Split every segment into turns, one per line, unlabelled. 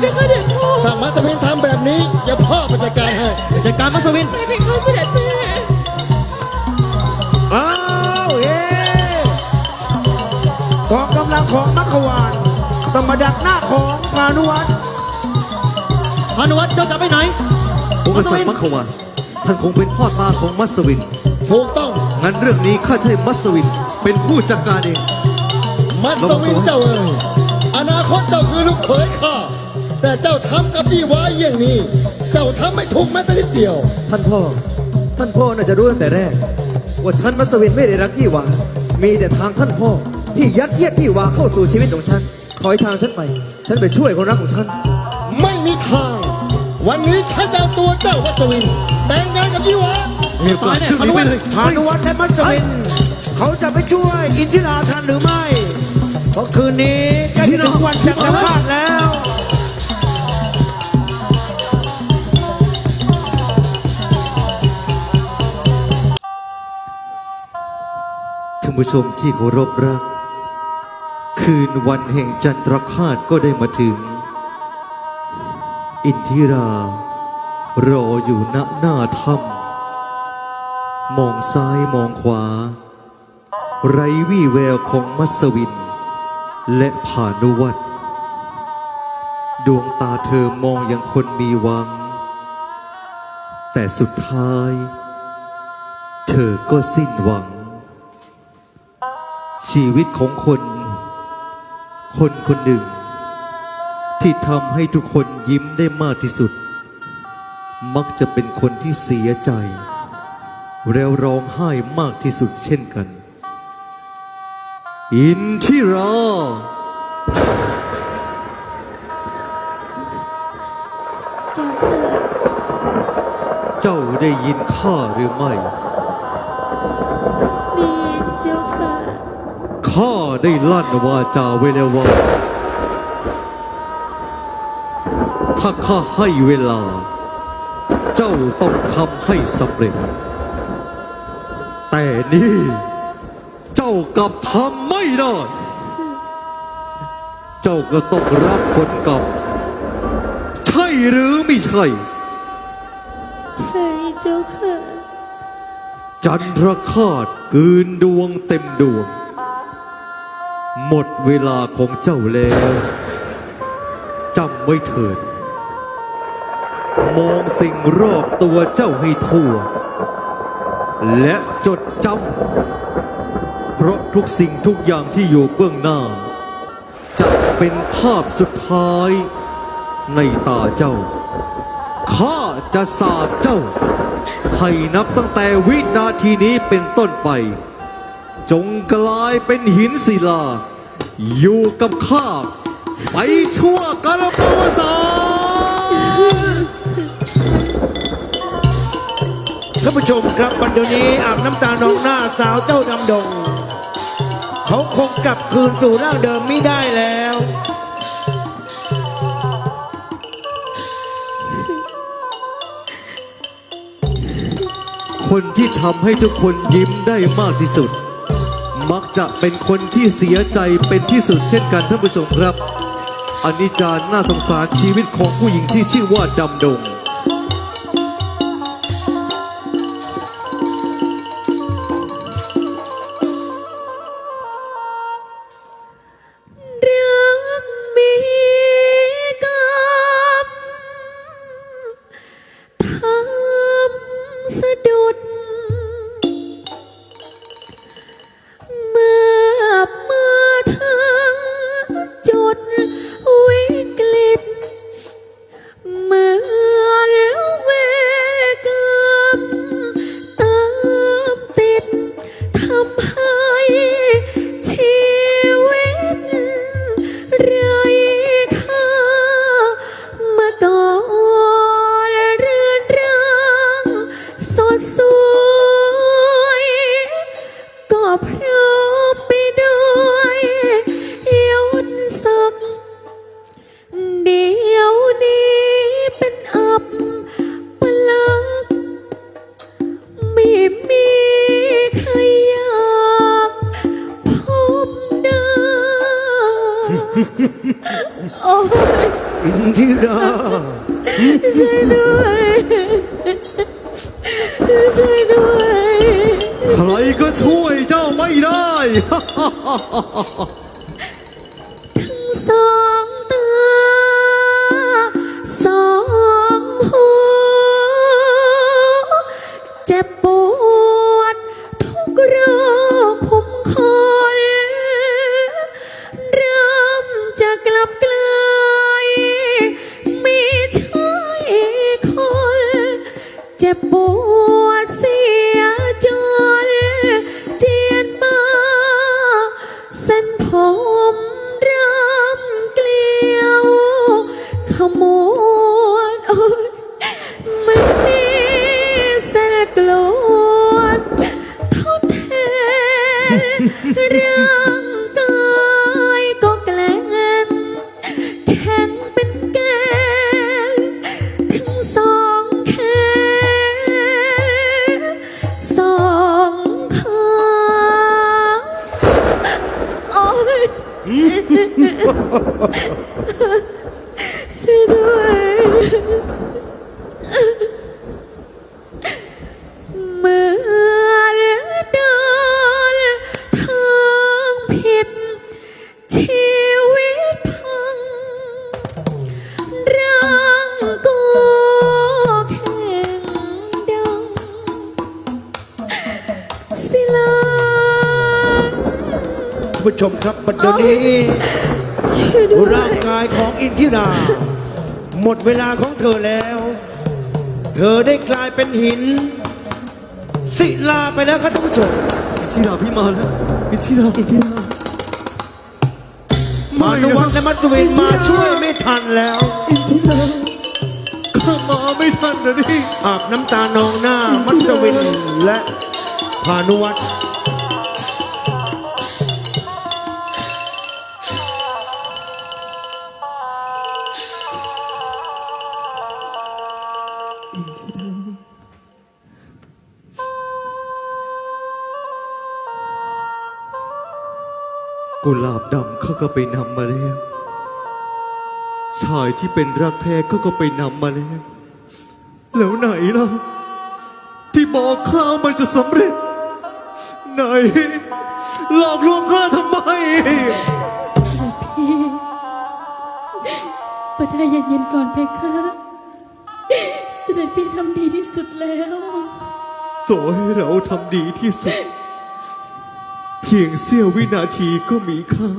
ไปค่ะเด็กพ่อ
ถ้ามัสวินทำแบบนี้อย่าพ่อไปจัดการให้
จัดการมัสวิน
ไปไปค่ะเสด็จแม่
อ้าวเฮ้กองกำลังของมัคควานต้องมาดักหน้าของพานุวัฒน์
พานุวัฒน์เจ้าจะไปไหน
องค์กษัตริย์มัคควานท่านคงเป็นพ่อตาของมัสวิน
ถูกต้อง
งั้นเรื่องนี้ข้าจะใช้มัสวินเป็นผู้จัดการเอง
มัสวินเจ้าเอ๋ยอนาคตเจ้าคือลูกเขยข้า แต่เจ้าทำกับยี่หวาอย่างนี้ เจ้าทำไม่ถูกแม้แต่นิดเดียว
ท่านพ่อ ท่านพ่อน่าจะรู้ตั้งแต่แรก ว่าฉันมัสวินไม่ได้รักยี่หวา มีแต่ทางท่านพ่อ ที่ยัดเยียดยี่หวาเข้าสู่ชีวิตของฉันขอให้ทางฉันไป ฉันไปช่วยคนรักของฉัน
ไม่มีทาง วันนี้ฉันจะเอาตัวเจ้ามัสวิน แต่งงานกับยี่หวา
เมียกว่า
ไปเนี่ย
จุดนี้ไปเลย
พานุวัฒน์และมัสวิน เขาจะไปช่วยอินทิราทันหรือไม่ เพราะคืนนี้ใกล้จะถึงวันจันทร์คาตแล้ว
ผู้ชมที่เคารพรัก คืนวันแห่งจันทรคาตก็ได้มาถึง อินทิรา รออยู่ณหน้าถ้ำมองซ้ายมองขวา ไรวี่แววของมัสวิน และผานุวัตดวงตาเธอมองอย่างคนมีหวัง แต่สุดท้าย เธอก็สิ้นหวัง ชีวิตของคน คนคนหนึ่ง ที่ทำให้ทุกคนยิ้มได้มากที่สุด มักจะเป็นคนที่เสียใจ แล้วร้องไห้มากที่สุดเช่นกัน อินทิรา
เจ้าค่ะ
เจ้าได้ยินข้าหรือไม่ ข้าได้ลั่นวาจาไว้แล้วว่า ถ้าข้าให้เวลา เจ้าต้องทำให้สำเร็จ แต่นี่เจ้ากลับทำไม่ได้ เจ้าก็ต้องรับผลกรรมใช่หรือไม่ใช่
ใช่เจ้าค่ะ
จันทรคาตกืนดวงเต็มดวง หมดเวลาของเจ้าแล้วจำไว้เถิด มองสิ่งรอบตัวเจ้าให้ทั่ว และจดจำเพราะทุกสิ่งทุกอย่างที่อยู่เบื้องหน้า จะเป็นภาพสุดท้ายในตาเจ้า ข้าจะสาบเจ้า ให้นับตั้งแต่วินาทีนี้เป็นต้นไป จงกลายเป็นหินศิลา อยู่กับข้า ไปชั่วกาลปวสาน
ท่านผู้ชมครับวันเดี๋ยวนี้อาบน้ำตานองหน้าสาวเจ้าดำดง เขาคงกลับคืนสู่ร่างเดิมไม่ได้แล้ว
คนที่ทำให้ทุกคนยิ้มได้มากที่สุด มักจะเป็นคนที่เสียใจเป็นที่สุดเช่นกันท่านผู้ชมครับ อันนี้จาน่าสงสารชีวิตของผู้หญิงที่ชื่อว่าดำดง
ช่วยด้วย
ใครก็ช่วยเจ้าไม่ได้
สองตา สองหู เจ็บปวด ทุกโรคคุมคน เริ่มจะกลับกลายไม่ใช่คน เจ็บปวด เสียจนเจียนบ้าเส้นผมเริ่มเกลียวขมวดโอ้ยมันมีเส้นกลวดทดแทนร่าง ชม
ครับบัดเดี๋ยวนี้
ช่วยด้วย
ร่างกายของอินทิรา หมดเวลาของเธอแล้ว เธอได้กลายเป็นหิน ศิลาไปแล้วครับท่านผู้ชม
อินทิราพี่มาแล้วอินทิราอินทิรา
มานุวัฒน์และมัสวินมาช่วยไม่ทันแล้ว
อินทิราข้ามาไม่ทันนะนี่
อาบน้ำตานองหน้ามัสวินและพานุวัฒน์
กุหลาบดำเขาก็ไปนำมาแล้วชายที่เป็นรักแท้เขาก็ไปนำมาแล้ว แล้วไหนล่ะที่บอกข้ามันจะสำเร็จ ไหน หลอกลวงข้าทำไม
พี่ประทายเย็นๆก่อนเพคะ ด็จพี่ทำดีที่สุดแล้ว
ต่อให้เราทำดีที่สุด เพียงเสี้ยววินาทีก็มีค่า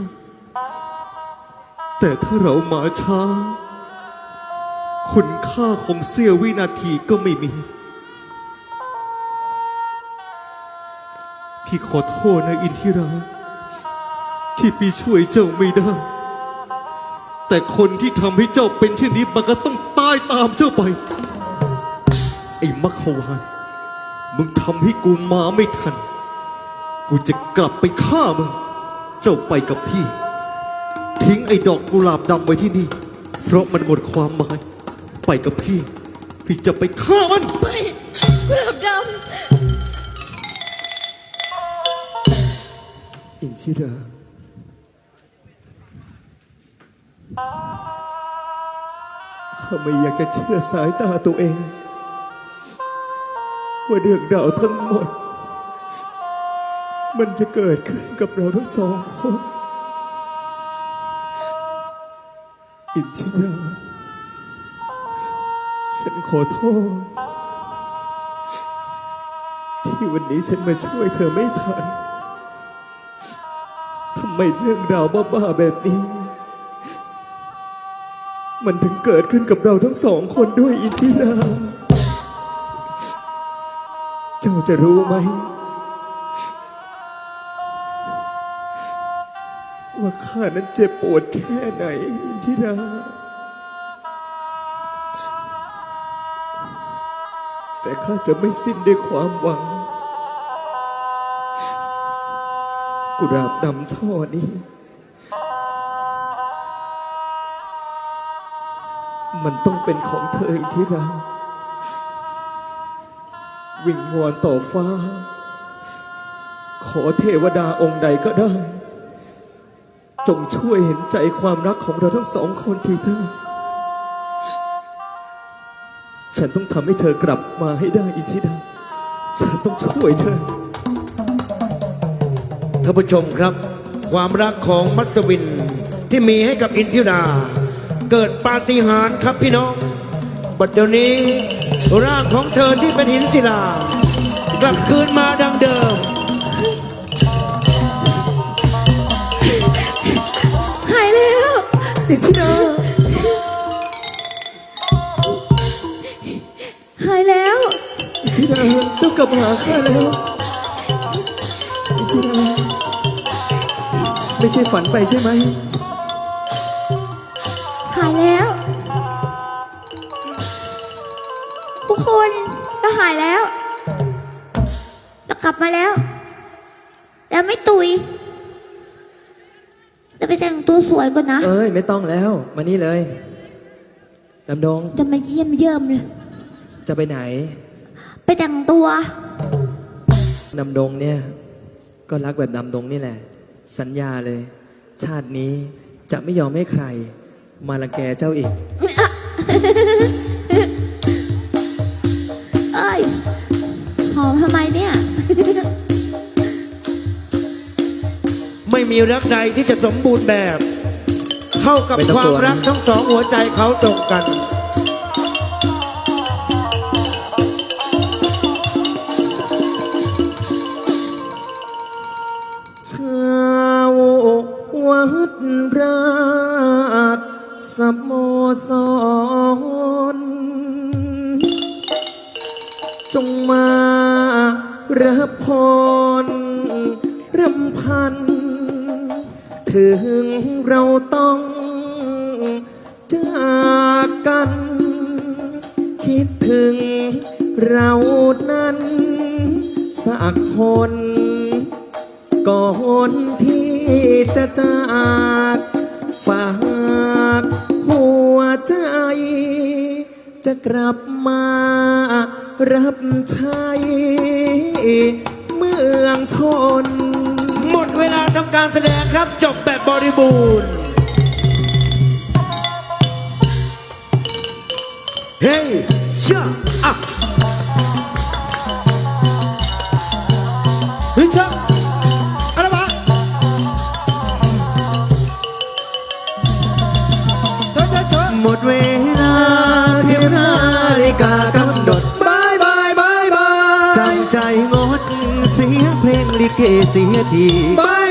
แต่ถ้าเรามาช้า คุณค่าของเสี้ยววินาทีก็ไม่มี พี่ขอโทษนะอินทิราที่พี่ช่วยเจ้าไม่ได้แต่คนที่ทำให้เจ้าเป็นเช่นนี้มันก็ต้องตายตามเจ้าไป ไอ้มัคควานมึงทำให้กูมาไม่ทัน กูจะกลับไปฆ่ามึง เจ้าไปกับพี่ ทิ้งไอ้ดอกกุหลาบดำไว้ที่นี่ เพราะมันหมดความหมาย ไปกับพี่ พี่จะไปฆ่ามัน
ไม่กุหลาบด
อินชิราข้าไม่อยากจะเชื่อสายตาตัวเอง ว่าเรื่องราวทั้งหมด มันจะเกิดขึ้นกับเราทั้งสองคน อินทิราฉันขอโทษ ที่วันนี้ฉันมาช่วยเธอไม่ทันทำไมเรื่องราวบ้าๆแบบนี้ มันถึงเกิดขึ้นกับเราทั้งสองคนด้วยอินทิราาจะรู้ไหม ว่าข้านั้นเจ็บปวดแค่ไหนอินทิราแต่ข้าจะไม่สิ้นด้วยความหวัง กุหลาบดำช่อนี้ มันต้องเป็นของเธออินทิรา วิงวอนต่อฟ้า ขอเทวดาองค์ใดก็ได้ จงช่วยเห็นใจความรักของเราทั้งสองคนทีเถอะฉันต้องทำให้เธอกลับมาให้ได้อิทธิดา ฉันต้องช่วยเธอ
ท่านผู้ชมครับ ความรักของมัสวินที่มีให้กับอินทิรา เกิดปาฏิหาริย์ครับพี่น้อง บัดเดี๋ยวนี้ ร่างของเธอที่เป็นหินศิลากลับคืนมาดังเดิม
หายแล้ว
ดิฉันเอ
หายแล้ว
ดิฉันเจ้ากลับมาหาข้าแล้วดิฉันไม่ใช่ฝันไปใช่ไหม
คุณเราหายแล้ว เรากลับมาแล้ว แล้วไม่ตุยเราไปแต่งตัวสวยก่อนนะ
เอ้ยไม่ต้องแล้ว มานี่เลยดำดง
จะมาเยี่ยมเยี่ยมเลย
จะไปไหน
ไปแต่งตัว
ดำดงเนี่ย ก็รักแบบดำดงนี่แหละ สัญญาเลย ชาตินี้จะไม่ยอมให้ใคร มาละแกเจ้าอีก
มี
รักใดที่จะสมบูรณ์แบบเข้ากับความรักทั้งสองหัวใจเขาตรงกัน
ถึงเราต้องจากกัน คิดถึงเรานั้น สักคนก่อนที่จะจากฝากหัวใจ จะกลับมารับใช้เมืองชน
การแสดงครับจบแบบบริบูรณ์ เฮ้ยเชื่ออะ
เฮ้ยอะไรบ้าง
หมดเวลาเทียมนาฬิกากำหนดบายบายบายบายจำใจงดเสียงเพลงลิเกเสียทีบาย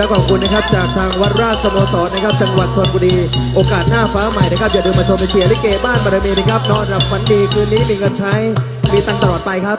ขอ
ได้รับขอบคุณนะครับจากทางวัดราชสโมสรนะครับจังหวัดชนบุรี โอกาสหน้าฟ้าใหม่นะครับอย่าลืมมาชมไปเชียร์ลิเกบ้านบารมีนะครับนอนหลับฝันดีคืนนี้มีเงินใช้มีตังตลอดไปครับ